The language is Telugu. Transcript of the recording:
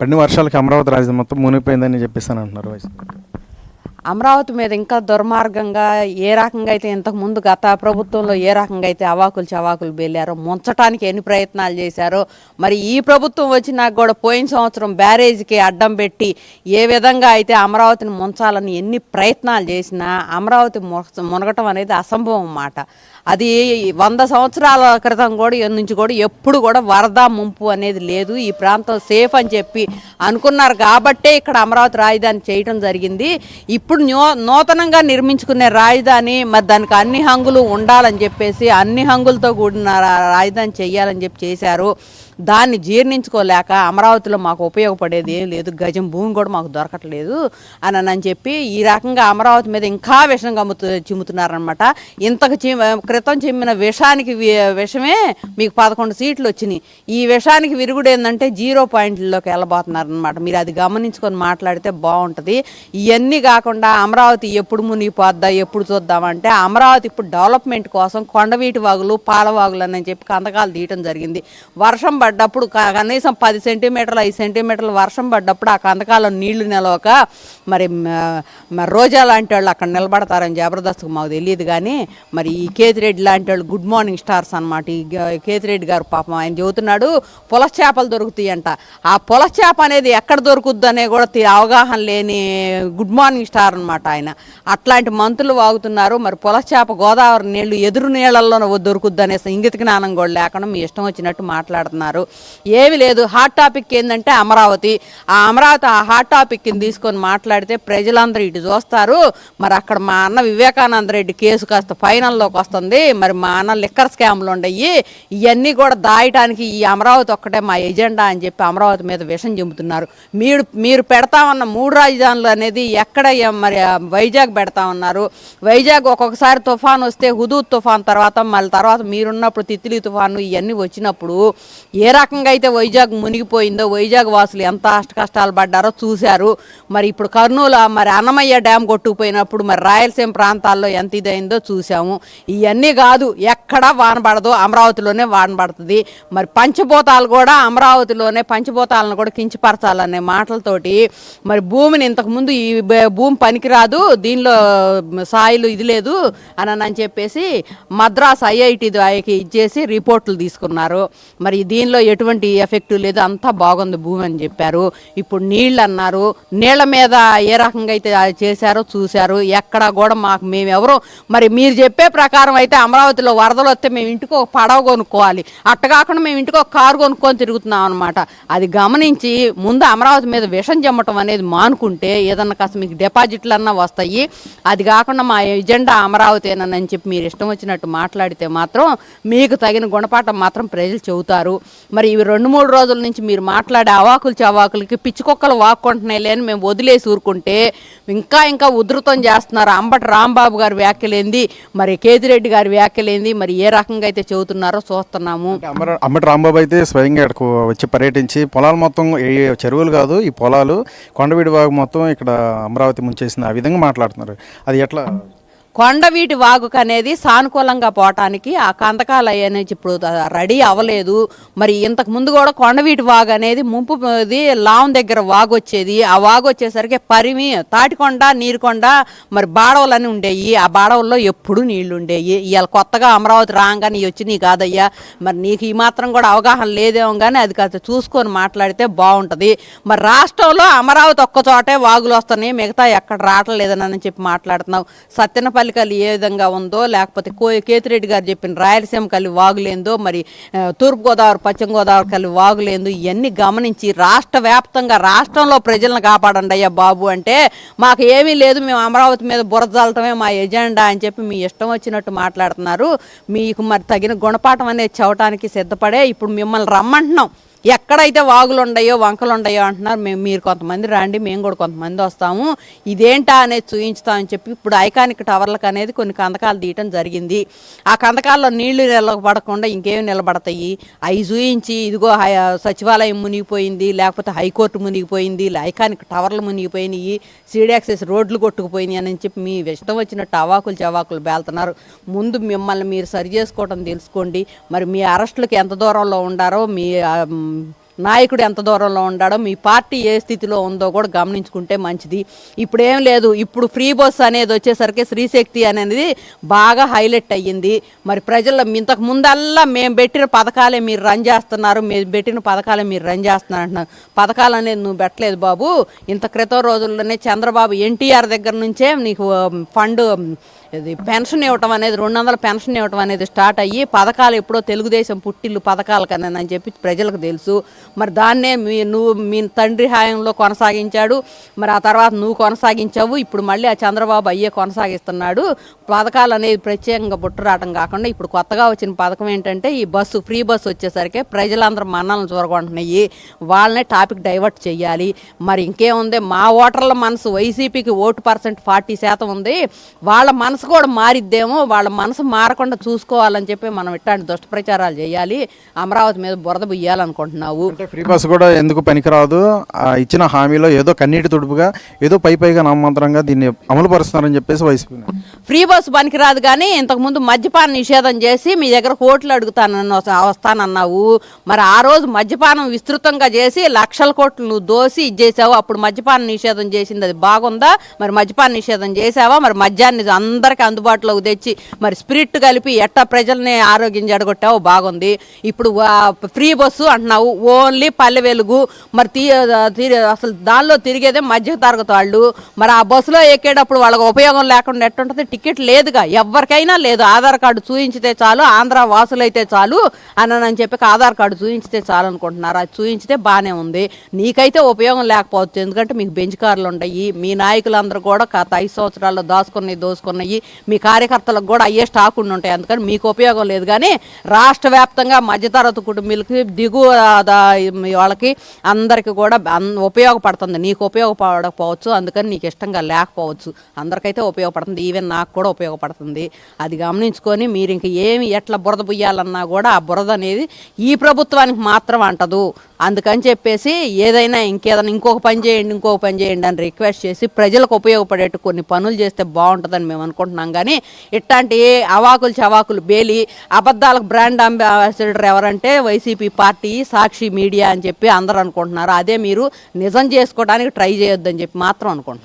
పడిన వర్షాలకి అమరావతి రాజధాని మొత్తం మునిగిపోయిందని చెప్పేస్తాను అంటున్నారు అమరావతి మీద ఇంకా దుర్మార్గంగా ఏ రకంగా అయితే ఇంతకు ముందు గత ప్రభుత్వంలో ఏ రకంగా అయితే అవాకులు చవాకులు బెల్లారో ముంచటానికి ఎన్ని ప్రయత్నాలు చేశారో మరి ఈ ప్రభుత్వం వచ్చినాక కూడా పోయిన సంవత్సరం బ్యారేజ్కి అడ్డం పెట్టి ఏ విధంగా అయితే అమరావతిని ముంచాలని ఎన్ని ప్రయత్నాలు చేసినా అమరావతి మునగటం అనేది అసంభవం అన్నమాట. అది వంద సంవత్సరాల క్రితం కూడా నుంచి కూడా ఎప్పుడు కూడా వరద ముంపు అనేది లేదు. ఈ ప్రాంతం సేఫ్ అని చెప్పి అనుకున్నారు కాబట్టే ఇక్కడ అమరావతి రాజధాని చేయడం జరిగింది. ఇప్పుడు నూతనంగా నిర్మించుకునే రాజధాని మరి దానికి అన్ని హంగులు ఉండాలని చెప్పేసి అన్ని హంగులతో కూడిన రాజధాని చేయాలని చెప్పి చేశారు. దాన్ని జీర్ణించుకోలేక అమరావతిలో మాకు ఉపయోగపడేది ఏం లేదు గజం భూమి కూడా మాకు దొరకట్లేదు అని అని చెప్పి ఈ రకంగా అమరావతి మీద ఇంకా విషం కమ్ముతూ చిమ్ముతున్నారనమాట ఇంతకు చి క్రితం చిమ్మిన విషానికి విషమే మీకు పదకొండు సీట్లు వచ్చినాయి. ఈ విషానికి విరుగుడు ఏంటంటే జీరో పాయింట్లలోకి వెళ్ళబోతున్నారనమాట మీరు అది గమనించుకొని మాట్లాడితే బాగుంటుంది. ఇవన్నీ కాకుండా అమరావతి ఎప్పుడు మునిగిపోద్దా ఎప్పుడు చూద్దామంటే అమరావతి ఇప్పుడు డెవలప్మెంట్ కోసం కొండవీటి వాగులు పాలవాగులు అని చెప్పి కందకాలు తీయటం జరిగింది. వర్షం పడ్డప్పుడు కనీసం పది సెంటీమీటర్లు ఐదు సెంటీమీటర్లు వర్షం పడ్డప్పుడు ఆ కందకాలం నీళ్ళు నిలవక మరి మరి రోజా లాంటి వాళ్ళు అక్కడ నిలబడతారని జబర్దస్త్కు మాకు తెలియదు కానీ మరి ఈ కేతిరెడ్డి లాంటి వాళ్ళు గుడ్ మార్నింగ్ స్టార్స్ అనమాట ఈ కేతిరెడ్డి గారు పాపం ఆయన చెబుతున్నాడు పులస చేపలు దొరుకుతాయి అంట. ఆ పులస చేప అనేది ఎక్కడ దొరుకుద్దు అనే కూడా అవగాహన లేని గుడ్ మార్నింగ్ స్టార్ అనమాట ఆయన. అట్లాంటి మంతులు వాగుతున్నారు మరి పులస చేప గోదావరి నీళ్ళు ఎదురు నీళ్ళల్లో దొరుకుద్దు అనేసి ఇంగిత జ్ఞానం కూడా లేకుండా మీ ఇష్టం వచ్చినట్టు మాట్లాడుతున్నారు. ఏమీ లేదు. హాట్ టాపిక్ ఏంటంటే అమరావతి. ఆ అమరావతి ఆ హాట్ టాపిక్ని తీసుకొని మాట్లాడితే ప్రజలందరూ ఇటు చూస్తారు. మరి అక్కడ మా అన్న వివేకానంద రెడ్డి కేసు కాస్త ఫైనల్లోకి వస్తుంది. మరి మా అన్న లిక్కర్ స్కామ్లు ఉండయి. ఇవన్నీ కూడా దాయటానికి ఈ అమరావతి ఒక్కటే మా ఎజెండా అని చెప్పి అమరావతి మీద విషం చెబుతున్నారు మీరు మీరు పెడతామన్న మూడు రాజధానులు అనేది ఎక్కడ మరి వైజాగ్ వైజాగ్ పెడతామన్నారు. వైజాగ్ ఒక్కొక్కసారి తుఫాన్ వస్తే హుదూద్ తుఫాన్ తర్వాత మళ్ళీ తర్వాత మీరున్నప్పుడు తిత్లీ తుఫాను ఇవన్నీ వచ్చినప్పుడు ఏ ఏ రకంగా అయితే వైజాగ్ మునిగిపోయిందో వైజాగ్ వాసులు ఎంత అష్ట కష్టాలు పడ్డారో చూశారు. మరి ఇప్పుడు కర్నూలు మరి అన్నమయ్య డ్యామ్ కొట్టుకుపోయినప్పుడు మరి రాయలసీమ ప్రాంతాల్లో ఎంత ఇదైందో చూసాము ఇవన్నీ కాదు ఎక్కడ వాన పడదు అమరావతిలోనే వాన పడుతుంది. మరి పంచభూతాలు కూడా అమరావతిలోనే పంచభూతాలను కూడా కించపరచాలనే మాటలతోటి మరి భూమిని ఇంతకుముందు ఈ భూమి పనికిరాదు దీనిలో సాయిలు ఇది లేదు అని అని చెప్పేసి మద్రాస్ ఐఐటి ఇచ్చేసి రిపోర్ట్లు తీసుకున్నారు. మరి దీనిలో ఎటువంటి ఎఫెక్ట్ లేదు అంతా బాగుంది భూమి అని చెప్పారు. ఇప్పుడు నీళ్ళు అన్నారు నీళ్ళ మీద ఏ రకంగా అయితే అది చేశారో చూశారు. ఎక్కడ కూడా మాకు మేము ఎవరో మరి మీరు చెప్పే ప్రకారం అయితే అమరావతిలో వరదలు వస్తే మేము ఇంటికి ఒక పడవ కొనుక్కోవాలి. అట్ట కాకుండా మేము ఇంటికి ఒక కారు కొనుక్కొని తిరుగుతున్నాం అనమాట అది గమనించి ముందు అమరావతి మీద విషం చెమ్మటం అనేది మానుకుంటే ఏదన్నా కాస్త మీకు డిపాజిట్లు అన్నా వస్తాయి. అది కాకుండా మా ఎజెండా అమరావతేనని చెప్పి మీరు ఇష్టం వచ్చినట్టు మాట్లాడితే మాత్రం మీకు తగిన గుణపాఠం మాత్రం ప్రజలు చెబుతారు. మరి ఇవి రెండు మూడు రోజుల నుంచి మీరు మాట్లాడే అవాకులు చవాకులకి పిచ్చుకొక్కలు వాక్కుంటున్నాయి లేని మేము వదిలేసి ఊరుకుంటే ఇంకా ఇంకా ఉధృతం చేస్తున్నారు. అంబటి రాంబాబు గారి వ్యాఖ్యలేంది మరి కేతిరెడ్డి గారి వ్యాఖ్యలేంది మరి ఏ రకంగా అయితే చెబుతున్నారో చూస్తున్నాము. అంబటి రాంబాబు అయితే స్వయంగా ఇక్కడకు వచ్చి పర్యటించి పొలాలు మొత్తం చెరువులు కాదు ఈ పొలాలు కొండవీడి వాగు మొత్తం ఇక్కడ అమరావతి ముంచేసింది ఆ విధంగా మాట్లాడుతున్నారు. అది ఎట్లా కొండవీటి వాగుకు అనేది సానుకూలంగా పోవటానికి ఆ కందకాలు అనేది ఇప్పుడు రెడీ అవ్వలేదు. మరి ఇంతకు ముందు కూడా కొండవీటి వాగు అనేది ముంపు లావం దగ్గర వాగు వచ్చేది. ఆ వాగు వచ్చేసరికి పరిమి తాటికొండ నీరుకొండ మరి బాడవలని ఉండేవి ఆ బాడవల్లో ఎప్పుడు నీళ్ళు ఉండేవి ఇవాళ కొత్తగా అమరావతి రాగానే వచ్చి వచ్చినాయి కాదయ్యా. మరి నీకు ఈ మాత్రం కూడా అవగాహన లేదేమో కానీ అది కాస్త చూసుకొని మాట్లాడితే బాగుంటుంది. మరి రాష్ట్రంలో అమరావతి ఒక్క చోటే వాగులు వస్తున్నాయి. మిగతా ఎక్కడ రావట్లేదని చెప్పి మాట్లాడుతున్నావు. సత్యనపల్లి కలి ఏ విధంగా ఉందో లేకపోతే కో కేతిరెడ్డి గారు చెప్పిన రాయలసీమ కలి వాగులేందో మరి తూర్పుగోదావరి పశ్చిమ గోదావరి కలి వాగులేందో ఇవన్నీ గమనించి రాష్ట్ర వ్యాప్తంగా రాష్ట్రంలో ప్రజలను కాపాడండి అయ్యా బాబు అంటే మాకు ఏమీ లేదు మేము అమరావతి మీద బురదలటమే మా ఎజెండా అని చెప్పి మీ ఇష్టం వచ్చినట్టు మాట్లాడుతున్నారు. మీకు మరి తగిన గుణపాఠం అనేది చవటానికి సిద్ధపడే ఇప్పుడు మిమ్మల్ని రమ్మంటున్నాం. ఎక్కడైతే వాగులు ఉండయో వంకలు ఉండయో అంటున్నారు మేము మీరు కొంతమంది రండి మేము కూడా కొంతమంది వస్తాము. ఇదేంటా అనేది చూయించుతామని చెప్పి ఇప్పుడు ఐకానిక్ టవర్లకు అనేది కొన్ని కందకాలు తీయటం జరిగింది. ఆ కందకాల్లో నీళ్ళు నిలబడకుండా ఇంకేమి నిలబడతాయి? అవి చూయించి ఇదిగో హై- సచివాలయం మునిగిపోయింది లేకపోతే హైకోర్టు మునిగిపోయింది ఐకానిక్ టవర్లు మునిగిపోయినాయి సీడాక్సెస్ రోడ్లు కొట్టుకుపోయినాయి అని చెప్పి మీ ఇష్టం వచ్చినట్టు అవాకులు చవాకులు బేల్తున్నారు. ముందు మిమ్మల్ని మీరు సరి చేసుకోవడం తెలుసుకోండి. మరి మీ అరెస్టులకు ఎంత దూరంలో ఉండారో మీ నాయకుడు ఎంత దూరంలో ఉండాడో మీ పార్టీ ఏ స్థితిలో ఉందో కూడా గమనించుకుంటే మంచిది. ఇప్పుడు ఏం లేదు ఇప్పుడు ఫ్రీ బస్ అనేది వచ్చేసరికి శ్రీశక్తి అనేది బాగా హైలైట్ అయ్యింది. మరి ప్రజల్లో ఇంతకు ముందల్లా మేము పెట్టిన పథకాలే మీరు రన్ చేస్తున్నారు మేము పెట్టిన పథకాలే మీరు రన్ చేస్తున్నారు అంటున్నారు పథకాలు అనేది నువ్వు పెట్టలేదు బాబు. ఇంత క్రితం రోజుల్లోనే చంద్రబాబు ఎన్టీఆర్ దగ్గర నుంచే నీకు ఫండ్ ఇది పెన్షన్ ఇవ్వటం అనేది రెండు వందల పెన్షన్ ఇవ్వటం అనేది స్టార్ట్ అయ్యి పథకాలు ఎప్పుడో తెలుగుదేశం పుట్టిల్లు పథకాలు కన్నా అని చెప్పి ప్రజలకు తెలుసు. మరి దాన్నే మీ నువ్వు మీ తండ్రి హాయంలో కొనసాగించాడు. మరి ఆ తర్వాత నువ్వు కొనసాగించావు. ఇప్పుడు మళ్ళీ ఆ చంద్రబాబు అయ్యే కొనసాగిస్తున్నాడు. పథకాలు అనేది ప్రత్యేకంగా బుట్టరాటం కాకుండా ఇప్పుడు కొత్తగా వచ్చిన పథకం ఏంటంటే ఈ బస్సు ఫ్రీ బస్సు వచ్చేసరికి ప్రజలందరూ మన్నలను చూరగొంటున్నాయి. వాళ్ళనే టాపిక్ డైవర్ట్ చేయాలి మరి ఇంకేముంది? మా ఓటర్ల మనసు వైసీపీకి ఓటు పర్సెంట్ ఫార్టీ శాతం ఉంది. వాళ్ళ మనసు కూడా మారిద్దేమో వాళ్ళ మనసు మారకుండా చూసుకోవాలని చెప్పి మనం ఇట్లాంటి దుష్టప్రచారాలు చేయాలి. అమరావతి మీద బురద బుయ్యాలనుకుంటున్నావు. అంటే ఫ్రీ బస్ కూడా ఎందుకు పనికిరాదు? ఇచ్చిన హామీలో ఏదో కన్నీటి తుడుపుగా ఏదో పై పైగా నామంతరంగా దీన్ని అమలు పరుస్తున్నారని చెప్పేసి వైసీపీ ఫ్రీ బస్సు పనికిరాదు కానీ ఇంతకుముందు మద్యపాన నిషేధం చేసి మీ దగ్గర కోట్లు అడుగుతానన్న వస్తానన్నావు. మరి ఆ రోజు మద్యపానం విస్తృతంగా చేసి లక్షల కోట్లు నువ్వు దోసి ఇచ్చేసావు. అప్పుడు మద్యపాన నిషేధం చేసింది అది బాగుందా? మరి మద్యపాన నిషేధం చేసావా? మరి మద్యాన్ని అందరికీ అందుబాటులోకి తెచ్చి మరి స్పిరిట్ కలిపి ఎట్టా ప్రజల్ని ఆరోగ్యం జడగొట్టావో బాగుంది. ఇప్పుడు ఫ్రీ బస్సు అంటున్నావు. ఓన్లీ పల్లె వెలుగు. మరి తీ తీ- అసలు దానిలో తిరిగేదే మధ్య తరగతి వాళ్ళు. మరి ఆ బస్సులో ఎక్కేటప్పుడు వాళ్ళకి ఉపయోగం లేకుండా ఎట్టుంటుంది? టికెట్ లేదుగా. ఎవరికైనా లేదు. ఆధార్ కార్డు చూయించితే చాలు. ఆంధ్ర వాసులైతే చాలు అని అని చెప్పి ఆధార్ కార్డు చూయించితే చాలు అనుకుంటున్నారు. అది చూయించితే బాగానే ఉంది. నీకైతే ఉపయోగం లేకపోవచ్చు. ఎందుకంటే మీకు బెంచ్ కార్లు ఉంటాయి. మీ నాయకులందరూ కూడా గత ఐదు సంవత్సరాల్లో దాచుకున్నాయి ఉంటాయి మీ కార్యకర్తలకు కూడా అయ్యే స్టాక్ ఉండి ఉంటాయి. అందుకని మీకు ఉపయోగం లేదు. కానీ రాష్ట్ర వ్యాప్తంగా మధ్యతరగతి కుటుంబీలకి దిగువ దా- వాళ్ళకి అందరికీ కూడా అన్- ఉపయోగపడుతుంది. నీకు ఉపయోగపడకపోవచ్చు. అందుకని నీకు ఇష్టంగా లేకపోవచ్చు. అందరికైతే ఉపయోగపడుతుంది. ఈవెన్ నాకు కూడా ఉపయోగపడుతుంది. అది గమనించుకొని మీరు ఇంక ఏమి ఎట్లా బురద పుయ్యాలన్నా కూడా ఆ బురద అనేది ఈ ప్రభుత్వానికి మాత్రం అంటదు. అందుకని చెప్పేసి ఏదైనా ఇంకేదైనా ఇంకొక పని చేయండి ఇంకొక పని చేయండి అని రిక్వెస్ట్ చేసి ప్రజలకు ఉపయోగపడేట్టు కొన్ని పనులు చేస్తే బాగుంటుందని మేము అనుకుంటున్నాం. కానీ ఇట్లాంటి అవాకులు చవాకులు బేలి అబద్ధాలకు బ్రాండ్ అంబాసిడర్ ఎవరంటే వైసీపీ పార్టీ సాక్షి మీడియా అని చెప్పి అందరూ అనుకుంటున్నారు. అదే మీరు నిజం చేసుకోవడానికి ట్రై చేయొద్దని చెప్పి మాత్రం అనుకుంటున్నాం.